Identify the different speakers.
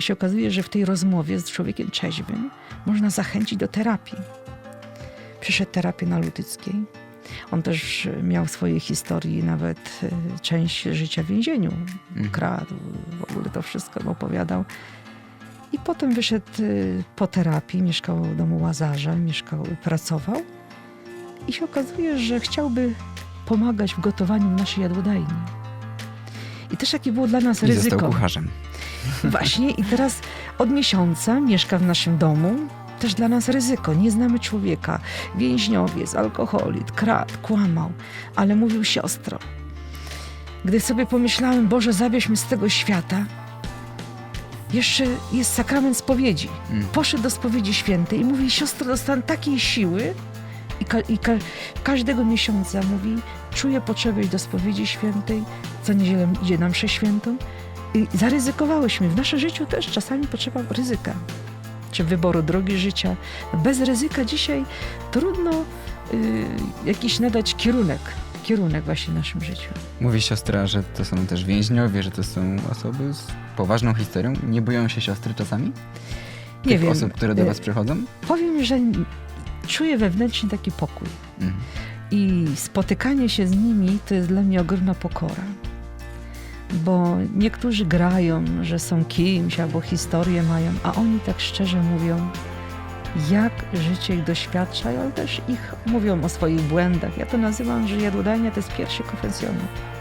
Speaker 1: się okazuje, że w tej rozmowie z człowiekiem trzeźwym można zachęcić do terapii. Przyszedł terapię na Lutyckiej. On też miał w swojej historii nawet e, część życia w więzieniu.
Speaker 2: Mhm.
Speaker 1: Kradł, w ogóle to wszystko opowiadał. I potem wyszedł e, po terapii, mieszkał w domu Łazarza, mieszkał, pracował. I się okazuje, że chciałby pomagać w gotowaniu naszej jadłodajni. I też jakie było dla nas
Speaker 2: I
Speaker 1: ryzyko.
Speaker 2: został kucharzem.
Speaker 1: Właśnie i teraz od miesiąca mieszka w naszym domu. Też dla nas ryzyko. Nie znamy człowieka. Więźniowiec, alkoholik, kradł, kłamał, ale mówił siostro. Gdy sobie pomyślałem, Boże, zabierz mnie z tego świata, jeszcze jest sakrament spowiedzi.
Speaker 2: Mm.
Speaker 1: Poszedł do spowiedzi świętej i mówi, siostro, dostałem takiej siły. I, ka- i ka- każdego miesiąca mówi, czuję potrzebę iść do spowiedzi świętej, co niedzielę idzie na mszę świętą. I zaryzykowałyśmy. W naszym życiu też czasami potrzeba ryzyka. Czy wyboru drogi życia. Bez ryzyka dzisiaj trudno y, jakiś nadać kierunek, kierunek właśnie w naszym życiu.
Speaker 2: Mówi siostra, że to są też więźniowie, że to są osoby z poważną historią. Nie boją się siostry czasami?
Speaker 1: Nie
Speaker 2: Tych
Speaker 1: wiem.
Speaker 2: osób, które do
Speaker 1: y,
Speaker 2: was przychodzą?
Speaker 1: Powiem, że czuję wewnętrznie taki pokój.
Speaker 2: Mhm.
Speaker 1: I spotykanie się z nimi to jest dla mnie ogromna pokora. Bo niektórzy grają, że są kimś albo historię mają, a oni tak szczerze mówią, jak życie ich doświadcza, ale też ich mówią o swoich błędach. Ja to nazywam, że jadłodajnia to jest pierwszy konfesjonat.